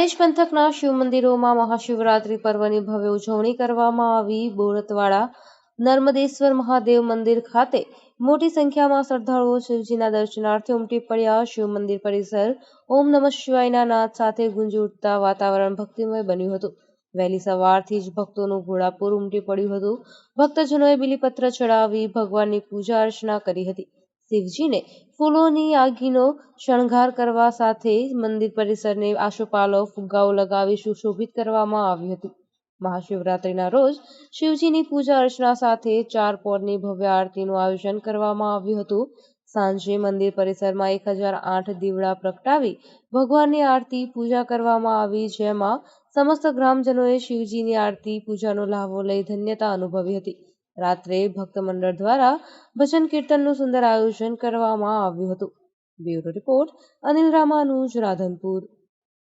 હારીજ પંથકના શિવ મંદિરોમાં મહાશિવરાત્રી પર્વની ભવ્ય ઉજવણી કરવામાં આવી. બોરતવાડા, નર્મદેશ્વર મહાદેવ મંદિર ખાતે મોટી સંખ્યામાં શ્રદ્ધાળુઓ શિવજીના દર્શનાર્થે ઉમટી પડ્યા. શિવ મંદિર પરિસર ઓમ નમઃ શિવાયના નાદ સાથે ગુંજી ઉઠતા વાતાવરણ ભક્તિમય બન્યું હતું. વહેલી સવારથી જ ભક્તોનું ઘોડાપુર ઉમટી પડ્યું હતું. ભક્તજનોએ બીલીપત્ર ચડાવી ભગવાનની પૂજા અર્ચના કરી હતી. શિવજીને ફૂલોની આગીનો શણગાર કરવા સાથે મંદિર પરિસરને આસોપાલો ફુગ્ગાઓ લગાવી સુશોભિત કરવામાં આવ્યું હતું. મહાશિવરાત્રિના રોજ શિવજીની પૂજા અર્ચના સાથે ચાર પોરની ભવ્ય આરતીનું આયોજન કરવામાં આવ્યું હતું. સાંજે મંદિર પરિસરમાં એક હજાર આઠ દીવડા પ્રગટાવી ભગવાનની આરતી પૂજા કરવામાં આવી, જેમાં સમસ્ત ગ્રામજનોએ શિવજીની આરતી પૂજાનો લાભો લઈ ધન્યતા અનુભવી હતી. રાત્રે ભક્ત મંડળ દ્વારા ભજન કીર્તનનું સુંદર આયોજન કરવામાં આવ્યું હતું. Bureau report Anil Ramanuj, Radhanpur.